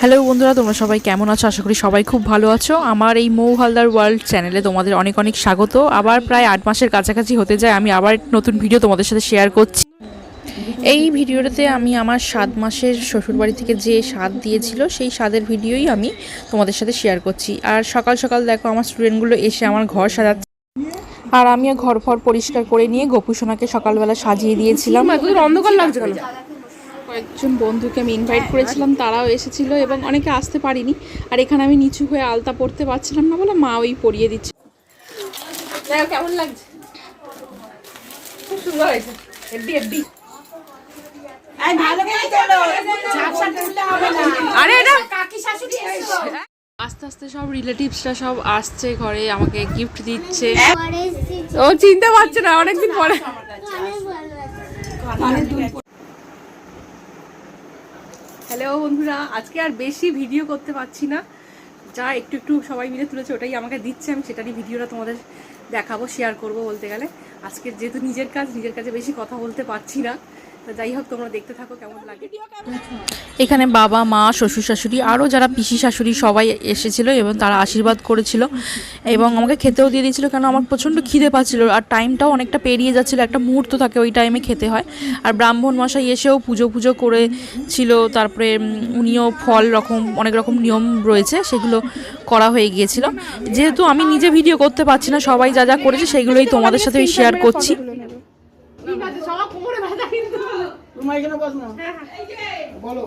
Hello বন্ধুরা, তোমরা সবাই কেমন আছো? আশা করি সবাই খুব ভালো আছো। আমার এই মৌ হালদার ওয়ার্ল্ড চ্যানেলে তোমাদের অনেক অনেক স্বাগত। আবার প্রায় আট মাসের কাছাকাছি হতে যায়, আমি আবার নতুন ভিডিও তোমাদের সাথে শেয়ার করছি। এই ভিডিওটাতে আমি আমার সাত মাসের শ্বশুরবাড়ি থেকে যে স্বাদ দিয়েছিল, সেই স্বাদের ভিডিওই আমি তোমাদের সাথে শেয়ার করছি। আর সকাল সকাল দেখো, আমার স্টুডেন্টগুলো এসে আমার ঘর সাজাচ্ছে। আর আমিও ঘর ফর পরিষ্কার করে নিয়ে গোপুসোনাকে সকালবেলা সাজিয়ে দিয়েছিলাম। অন্ধকার লাগছে কয়েকজন বন্ধুকে আমি ইনভাইট করেছিলাম তারাও এসেছিল এবং অনেকে আসতে পারিনি। আর এখানে আমি নিচু হয়ে আলতা পড়তে পারছিলাম না বলে মা ওই পরিয়ে দিচ্ছে। কেমন লাগছে? খুব সুন্দর হয়েছে। হেডি হেডি আরে এটা আস্তে আস্তে সব রিলেটিভসরা সব আসছে ঘরে আমাকে গিফট দিচ্ছে। ও চিনতে পারছে না অনেকদিন পরে। হ্যালো বন্ধুরা। আজকে আর বেশি ভিডিও করতে পারছি না। যা একটু একটু সবাই মিলে তুলেছে, ওটাই আমাকে দিচ্ছে। আমি সেটারই ভিডিওটা তোমাদের দেখাবো শেয়ার করব বলতে গেলে। আজকে যেহেতু নিজের কাজ, নিজের কাছে বেশি কথা বলতে পারছি না। যাই হোক এখানে বাবা, মা, শ্বশুর শাশুড়ি, আরও যারা পিসি শাশুড়ি সবাই এসেছিল এবং তারা আশীর্বাদ করেছিল এবং আমাকে খেতেও দিয়ে দিয়েছিল কেন আমার প্রচণ্ড খিদে পাচ্ছিল আর টাইমটাও অনেকটা পেরিয়ে যাচ্ছিল, একটা মুহূর্ত থাকে ওই টাইমে খেতে হয়। আর ব্রাহ্মণ মশাই এসেও পুজো পুজো করেছিল, তারপরে উনিও ফল রকম, অনেক রকম নিয়ম রয়েছে, সেগুলো করা হয়ে গিয়েছিল। যেহেতু আমি নিজে ভিডিও করতে পারছি না, সবাই যা যা করেছে সেগুলোই তোমাদের সাথে শেয়ার করছি। তোমার এখানে বস না বলো।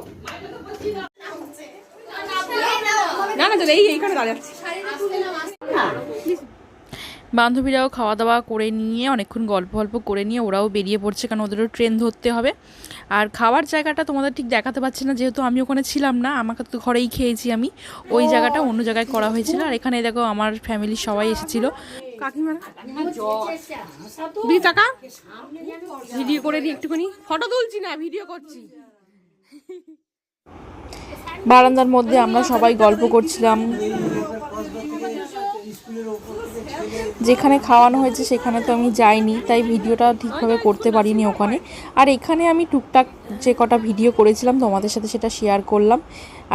না না এই এইখানে দাঁড়াচ্ছি। বান্ধবীরাও খাওয়া দাওয়া করে নিয়ে, অনেকক্ষণ গল্প গল্প করে নিয়ে ওরাও বেরিয়ে পড়ছে কারণ ওদেরও ট্রেন ধরতে হবে। আর খাওয়ার জায়গাটা তোমাদের ঠিক দেখাতে পারছি না, যেহেতু আমি ওখানে ছিলাম না, আমাকে তো ঘরেই খেয়েছি আমি। ওই জায়গাটা অন্য জায়গায় করা হয়েছিল। আর এখানে দেখো আমার ফ্যামিলির সবাই এসেছিল। কাকিমা? দি টাকা ভিডিও করে দিই একটুখানি। ফটো তুলছি না, ভিডিও করছি। বারান্দার মধ্যে আমরা সবাই গল্প করছিলাম। যেখানে খাওয়ানো হয়েছে সেখানে তো আমি যাইনি, তাই ভিডিওটা ঠিকভাবে করতে পারিনি ওখানে। আর এখানে আমি টুকটাক যে কটা ভিডিও করেছিলাম, তোমাদের সাথে সেটা শেয়ার করলাম।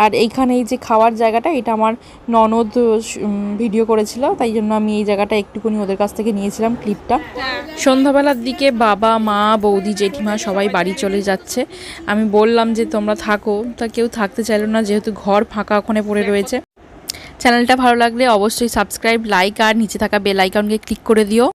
আর এইখানে এই যে খাওয়ার জায়গাটা, এটা আমার ননদ ভিডিও করেছিল, তাই জন্য আমি এই জায়গাটা একটুখানি ওদের কাছ থেকে নিয়েছিলাম ক্লিপটা। সন্ধ্যাবেলার দিকে বাবা, মা, বৌদি, জেঠিমা সবাই বাড়ি চলে যাচ্ছে। আমি বললাম যে, তোমরা থাকো। তা কেউ থাকতে চাইলো না, যেহেতু ঘর ফাঁকা ওখানে পড়ে রয়েছে। চ্যানেলটা ভালো লাগলে অবশ্যই সাবস্ক্রাইব লাইক আর নিচে থাকা বেল আইকনকে ক্লিক করে দিও।